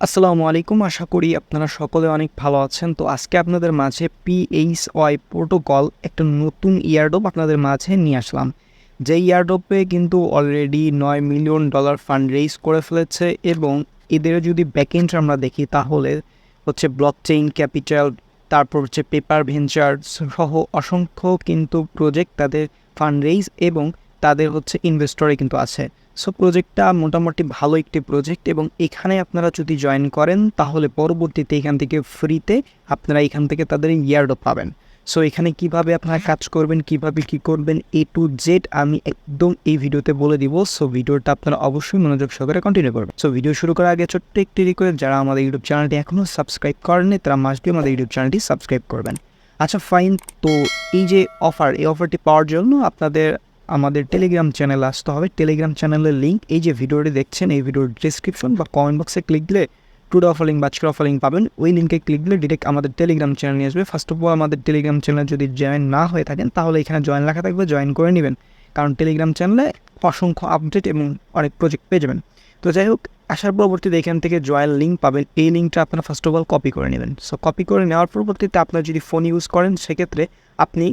আসসালামু আলাইকুম। আশা করি আপনারা সকলে অনেক ভালো আছেন। তো আজকে আপনাদের মাঝে পিএইচ ওয়াই প্রোটোকল একটা নতুন ইয়ারডোপ আপনাদের মাঝে নিয়ে আসলাম। যে ইয়ারডোপে কিন্তু অলরেডি নয় মিলিয়ন ডলার ফান্ড রেইজ করে ফেলেছে এবং এদের যদি ব্যাকএন্ড আমরা দেখি তাহলে হচ্ছে ব্লক চেইন ক্যাপিটাল তারপর হচ্ছে পেপার ভেঞ্চার্স সহ অসংখ্য কিন্তু প্রজেক্ট তাদের ফান্ড রেইজ এবং তাদের হচ্ছে ইনভেস্টরে কিন্তু আছে। সো প্রজেক্টটা মোটামুটি ভালো একটি প্রজেক্ট এবং এখানে আপনারা যদি জয়েন করেন, তাহলে পরবর্তীতে এখান থেকে ফ্রিতে আপনারা এখান থেকে তাদের ইয়ার্ডও পাবেন। সো এখানে কীভাবে আপনারা কাজ করবেন, কীভাবে কি করবেন এ টু জেড আমি একদম এই ভিডিওতে বলে দিব। সো ভিডিওটা আপনারা অবশ্যই মনোযোগ সহকারে কন্টিনিউ করবেন। সো ভিডিও শুরু করার আগে ছোট্ট একটি রিকোয়েস্ট যারা আমাদের ইউটিউব চ্যানেলটি এখনও সাবস্ক্রাইব করেনি তারা মাস্ট আমাদের ইউটিউব চ্যানেলটি সাবস্ক্রাইব করবেন। আচ্ছা ফাইন তো এই যে অফার এই অফারটি পাওয়ার জন্য আপনাদের আমাদের টেলিগ্রাম চ্যানেল আসতে হবে। টেলিগ্রাম চ্যানেলের লিঙ্ক এই যে ভিডিওটি দেখছেন, এই ভিডিওর ডিসক্রিপশন বা কমেন্ট বক্সে ক্লিক দিলে টুডে লিঙ্ক বা আজকের অফার পাবেন। ওই লিঙ্কে ক্লিক দিলে ডিরেক্ট আমাদের টেলিগ্রাম চ্যানেল নিয়ে আসবে। ফার্স্ট অফ অল আমাদের টেলিগ্রাম চ্যানেল যদি জয়েন না হয়ে থাকেন, তাহলে এখানে জয়েন লেখা থাকবে জয়েন করে নেবেন। কারণ টেলিগ্রাম চ্যানেলে অসংখ্য আপডেট এবং অনেক প্রজেক্ট পেয়ে যাবেন। তো যাই হোক আসার পরবর্তীতে এখান থেকে জয়েন লিঙ্ক পাবেন। এই লিঙ্কটা আপনারা ফার্স্ট অফ অল কপি করে নেবেন। সো কপি করে নেওয়ার পরবর্তীতে আপনার যদি ফোন ইউজ করেন, সেক্ষেত্রে আপনি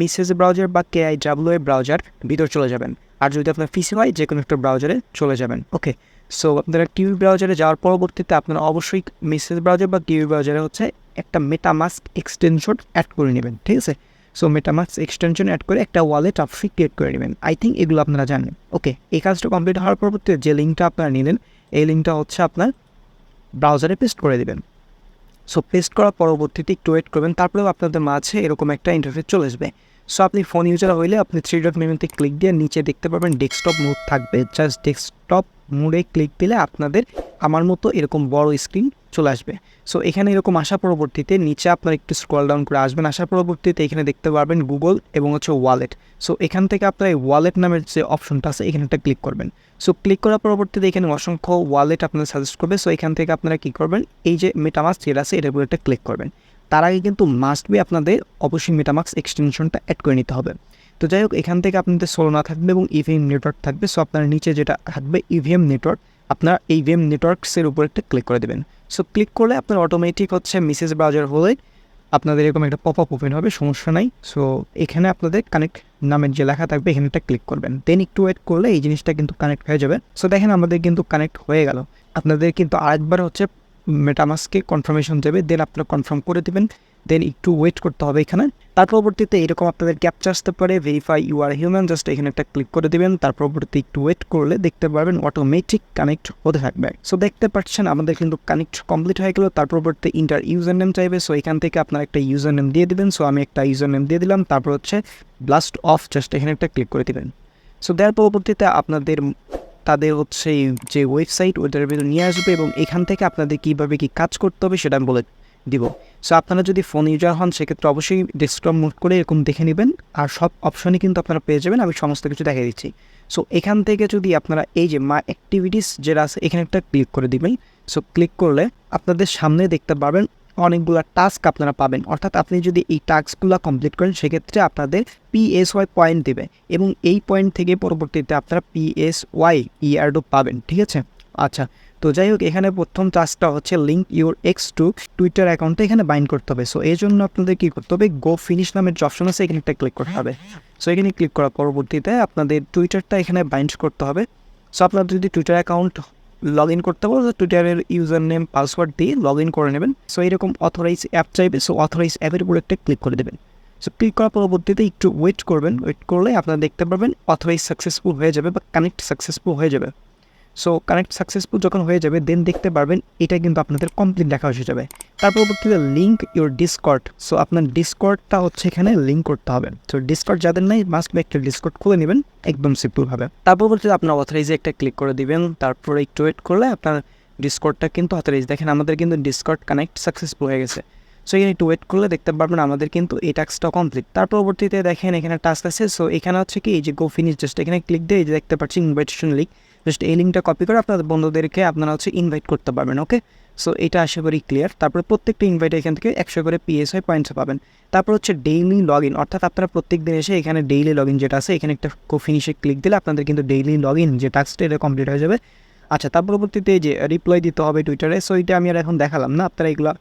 মিসেস ব্রাউজার বা কে আই ডাব্লিউ ব্রাউজার ভিতর চলে যাবেন। আর যদি আপনার পিসি হয় যে কোনো একটা ব্রাউজারে চলে যাবেন। ওকে সো আপনারা কিউবি ব্রাউজারে যাওয়ার পরবর্তীতে আপনারা অবশ্যই মিসেস ব্রাউজার বা কিউবি ব্রাউজারে হচ্ছে একটা মেটামাস্ক এক্সটেনশন অ্যাড করে নেবেন। ঠিক আছে? সো মেটামাস্ক এক্সটেনশন অ্যাড করে একটা ওয়ালেট আপনি ক্রিয়েট করে নেবেন। আই থিঙ্ক এগুলো আপনারা জানেন। ওকে এই কাজটা কমপ্লিট হওয়ার পরবর্তীতে যে লিঙ্কটা আপনারা নিলেন লিঙ্কটা হচ্ছে আপনার ব্রাউজারে পেস্ট করে দেবেন। সো পেস্ট করার পরবর্তীতে একটু ওয়েট করবেন, তারপরেও আপনাদের মাঝে এরকম একটা ইন্টারফেস চলে আসবে। সো আপনি ফোন ইউজার হইলে আপনি থ্রি ডট মেনুতে ক্লিক দিয়ে নিচে দেখতে পাবেন ডেস্কটপ মোড থাকবে। জাস্ট ডেস্কটপ মোডে ক্লিক দিলে আপনাদের আমার মতো এরকম বড় স্ক্রিন চলে আসবে। সো এখানে এরকম আসা পরবর্তীতে নিচে আপনার একটু স্ক্রল ডাউন করে আসবেন। আসার পরবর্তীতে এখানে দেখতে পারবেন গুগল এবং হচ্ছে ওয়ালেট সো এখান থেকে আপনার এই ওয়ালেট নামের যে অপশনটা আছে, এখানে একটা ক্লিক করবেন। সো ক্লিক করার পরবর্তীতে এখানে অসংখ্য ওয়ালেট আপনাদের সাজেস্ট করবে। সো এখান থেকে আপনারা কী করবেন? এই যে মেটামাস যেটা আছে, এটার উপর একটা ক্লিক করবেন। তার আগে কিন্তু মাস্ট বি আপনাদের অবশ্যই মেটামাক্স এক্সটেনশনটা অ্যাড করে নিতে হবে। তো যাই হোক, এখান থেকে আপনাদের সোলোনা থাকবে এবং ইভিএম নেটওয়ার্ক থাকবে। সো আপনার নিচে যেটা থাকবে ইভিএম নেটওয়ার্ক আপনার ইভিএম নেটওয়ার্কসের উপর একটা ক্লিক করে দেবেন। সো ক্লিক করলে আপনার অটোমেটিক হচ্ছে মিসেস ব্রাউজার হলে আপনাদের এরকম একটা পপ আপ ওপেন হবে, সমস্যা নাই। সো এখানে আপনাদের কানেক্ট নামের যে লেখা থাকবে, এখানে একটা ক্লিক করবেন। দেন একটু ওয়েট করলে এই জিনিসটা কিন্তু কানেক্ট হয়ে যাবে। সো দেখেন আমাদের কিন্তু কানেক্ট হয়ে গেল। আপনাদের কিন্তু আরেকবার হচ্ছে মেটামাসকে কনফার্মেশন দেবে দেন আপনারা কনফার্ম করে দেবেন। দেন একটু ওয়েট করতে হবে এখানে। তার পরবর্তীতে এরকম আপনাদের ক্যাপচা আসতে পারে verify you are human just এখানে একটা ক্লিক করে দেবেন। তার পরবর্তীতে একটু ওয়েট করলে দেখতে পারবেন অটোমেটিক কানেক্ট হতে থাকবে। সো দেখতে পাচ্ছেন আমাদের কিন্তু কানেক্ট কমপ্লিট হয়ে গেল। তার পরবর্তীতে ইন্টার ইউজার নেম চাইবে। সো এখান থেকে আপনার একটা ইউজার নেম দিয়ে দেবেন। সো আমি একটা ইউজার নেম দিয়ে দিলাম। তারপর হচ্ছে ব্লাস্ট অফ জাস্ট এখানে একটা ক্লিক করে দেবেন। সো দেওয়ার পরবর্তীতে আপনাদের, তাদের হচ্ছে যে ওয়েবসাইট ওইটার ভিতরে নিয়ে আসবে এবং এখান থেকে আপনাদের কীভাবে কী কাজ করতে হবে সেটা আমি বলে দিব। সো আপনারা যদি ফোন ইউজার হন, সেক্ষেত্রে অবশ্যই ডেস্কটপ মুভ করে এরকম দেখে নেবেন। আর সব অপশনই কিন্তু আপনারা পেয়ে যাবেন। আমি সমস্ত কিছু দেখিয়ে দিচ্ছি। সো এখান থেকে যদি আপনারা এই যে মা অ্যাক্টিভিটিস যেটা আছে, এখানে একটা ক্লিক করে দিবেন। সো ক্লিক করলে আপনাদের সামনে দেখতে পারবেন অনেকগুলো টাস্ক আপনারা পাবেন। অর্থাৎ আপনি যদি এই টাস্কগুলো কমপ্লিট করেন, সেক্ষেত্রে আপনাদের পিএসওয়াই পয়েন্ট দেবে এবং এই পয়েন্ট থেকে পরবর্তীতে আপনারা পিএসওয়াই ইয়ার্ডও পাবেন। ঠিক আছে? আচ্ছা। তো যাই হোক, এখানে প্রথম টাস্কটা হচ্ছে link your X to Twitter অ্যাকাউন্টে এখানে বাইন্ড করতে হবে। সো এই জন্য আপনাদের কী করতে হবে? গো ফিনিশ নামের যে অপশন আছে, এখানে একটা ক্লিক করতে হবে। সো এখানে ক্লিক করার পরবর্তীতে আপনাদের টুইটারটা এখানে বাইন্ড করতে হবে। সো আপনার যদি টুইটার অ্যাকাউন্ট লগ ইন করতে পারো টুইটারের ইউজার নেম পাসওয়ার্ড দিয়ে লগ ইন করে নেবেন। সো এরকম অথরাইজ অ্যাপ চাইবে সো অথরাইজ অ্যাপের উপর একটা ক্লিক করে দেবেন। সো ক্লিক করার পরবর্তীতে একটু ওয়েট করবেন। ওয়েট করলে আপনারা দেখতে পারবেন অথরাইজ সাকসেসফুল হয়ে যাবে বা কানেক্ট সাকসেসফুল হয়ে যাবে। সো কানেক্ট সাকসেসফুল যখন হয়ে যাবে দেন দেখতে পারবেন এটা কিন্তু আপনাদের কমপ্লিট দেখা হয়ে যাবে। তার পরবর্তীতে লিঙ্ক ইউর ডিসকর্ড সো আপনার ডিসকর্ডটা হচ্ছে এখানে লিঙ্ক করতে হবে। তো ডিসকর্ড যাদের নাই মাস্ট বি একটা ডিসকর্ড খুলে নেবেন, একদম সিম্পলভাবে তার পরবর্তীতে আপনার অথরাইজে একটা ক্লিক করে দিবেন। তারপরে একটু ওয়েট করলে আপনার ডিসকর্ডটা কিন্তু অথরাইজ দেখেন, আমাদের কিন্তু ডিসকর্ড কানেক্ট সাকসেসফুল হয়ে গেছে। সো এখানে একটু ওয়েট করলে দেখতে পারবেন আমাদের কিন্তু এই টাস্কটা কমপ্লিট তার পরবর্তীতে দেখেন এখানে টাস্ক আছে। সো এখানে হচ্ছে কি, এই যে গো ফিনিশ জাস্ট এখানে ক্লিক দিয়ে এই যে দেখতে পাচ্ছি ইনভাইটেশন লিঙ্ক জাস্ট এই লিঙ্কটা কপি করে আপনাদের বন্ধুদেরকে আপনারা হচ্ছে ইনভাইট করতে পারবেন ওকে সো এটা আশা করি ক্লিয়ার তারপরে প্রত্যেকটা ইনভাইট এখান থেকে একশো করে পিএসআই পয়েন্টস পাবেন। তারপর হচ্ছে ডেইলি লগ ইন অর্থাৎ আপনারা প্রত্যেক দিন এসে এখানে ডেইলি লগ ইন যেটা আছে, এখানে একটা কো ফিনিশে ক্লিক দিলে আপনাদের কিন্তু ডেইলি লগ ইন যে টাস্কটা এটা কমপ্লিট হয়ে যাবে। আচ্ছা তার পরবর্তীতে যে রিপ্লাই দিতে হবে টুইটারে সো এটা আমি আর এখন দেখালাম না। আপনারা এগুলো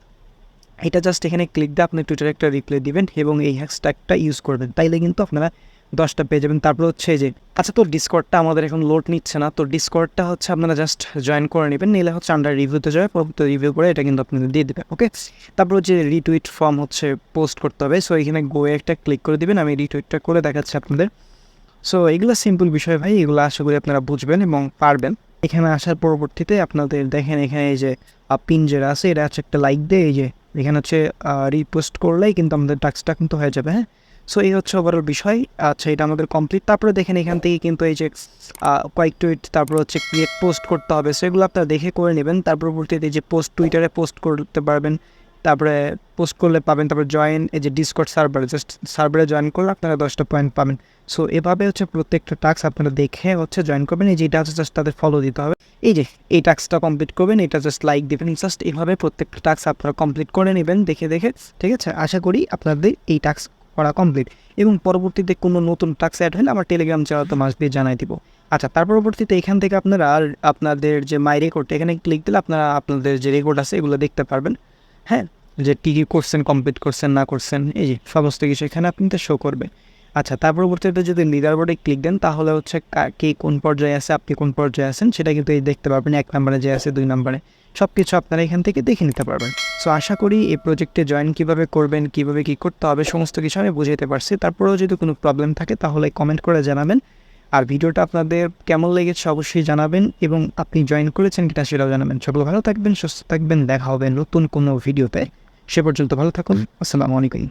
এটা জাস্ট এখানে ক্লিক দিয়ে আপনি টুইটারে একটা রিপ্লাই দিবেন এবং এই হ্যাশট্যাগটা ইউজ করবেন। তাইলে কিন্তু আপনারা দশটা পেয়ে যাবেন। তারপর হচ্ছে যে আচ্ছা তো ডিসকর্ডটা আমাদের এখন লোড নিচ্ছে না। তো ডিসকর্ডটা হচ্ছে আপনারা জাস্ট জয়েন করে নেবেন, নিলে হচ্ছে আন্ডার রিভিউতে যাবে। পরবর্তী রিভিউ করে এটা কিন্তু আপনাদের দিয়ে দেবে ওকে তারপর হচ্ছে রিটুইট ফর্ম হচ্ছে পোস্ট করতে হবে। সো এখানে গোয়ে একটা ক্লিক করে দিবেন। আমি রিটুইটটা করে দেখাচ্ছি আপনাদের। সো এগুলো সিম্পল বিষয় ভাই। এগুলো আশা করি আপনারা বুঝবেন এবং পারবেন। এখানে আসার পরবর্তীতে আপনাদের দেখেন এখানে এই যে পিন যেটা আছে, এটা হচ্ছে একটা লাইক দিয়ে এই যে এখানে হচ্ছে রিপোস্ট করলেই কিন্তু আমাদের টাস্কটা কিন্তু হয়ে যাবে হ্যাঁ? সো এই হচ্ছে ওভারঅল বিষয়। আচ্ছা এটা আমাদের কমপ্লিট তারপরে দেখেন, এখান থেকে কিন্তু এই যে কয়েক টুইট তারপর হচ্ছে ক্রিয়েট পোস্ট করতে হবে। সেগুলো আপনারা দেখে করে নেবেন। তারপর পরবর্তীতে যে পোস্ট টুইটারে পোস্ট করতে পারবেন তারপরে পোস্ট করলে পাবেন, তারপর জয়েন এই যে ডিসকর্ড সার্ভার জাস্ট সার্ভারে জয়েন করলে আপনারা দশটা পয়েন্ট পাবেন। সো এভাবে হচ্ছে প্রত্যেকটা টাস্ক আপনারা দেখে হচ্ছে জয়েন করবেন, এই যে এটা হচ্ছে জাস্ট তাদের ফলো দিতে হবে। এই যে, এই টাস্কটা কমপ্লিট করবেন, এটা জাস্ট লাইক দেবেন জাস্ট এভাবে প্রত্যেকটা টাস্ক আপনারা কমপ্লিট করে নেবেন, দেখে দেখে, ঠিক আছে? আশা করি আপনাদের এই টাস্ক করা কমপ্লিট এবং পরবর্তীতে কোনো নতুন টাস্ক অ্যাড হলে আমার টেলিগ্রাম চ্যানেলতে মাস দিয়ে জানাই দিব। আচ্ছা তার পরবর্তীতে এখান থেকে আপনারা আপনাদের যে মাই রেকর্ড এখানে ক্লিক দিলে আপনারা আপনাদের যে রেকর্ড আছে এগুলো দেখতে পারবেন। হ্যাঁ? যে কী কী করছেন কমপ্লিট করছেন, না করছেন, এই যে সমস্ত কিছু এখানে আপনি তো শো করবে আচ্ছা তার পরবর্তীতে যদি লিডার বোর্ডে ক্লিক দেন, তাহলে হচ্ছে কা- কোন পর্যায়ে আছে, আপনি কোন পর্যায়ে আছেন, সেটা কিন্তু এই দেখতে পারবেন, এক নম্বরে যে আছে, দুই নম্বরে। সব কিছু আপনারা এখান থেকে দেখে নিতে পারবেন। সো আশা করি এই প্রজেক্টে জয়েন কীভাবে করবেন, কীভাবে কি করতে হবে, সমস্ত কিছু আমি বুঝাইতে পারছি। তারপরেও যদি কোনো প্রবলেম থাকে, তাহলে কমেন্ট করে জানাবেন। আর ভিডিওটা আপনাদের কেমন লেগেছে অবশ্যই জানাবেন এবং আপনি জয়েন করেছেন কিনা সেটাও জানাবেন। সকলে ভালো থাকবেন সুস্থ থাকবেন দেখা হবে নতুন কোনো ভিডিওতে সে পর্যন্ত ভালো থাকুন আসসালামু আলাইকুম।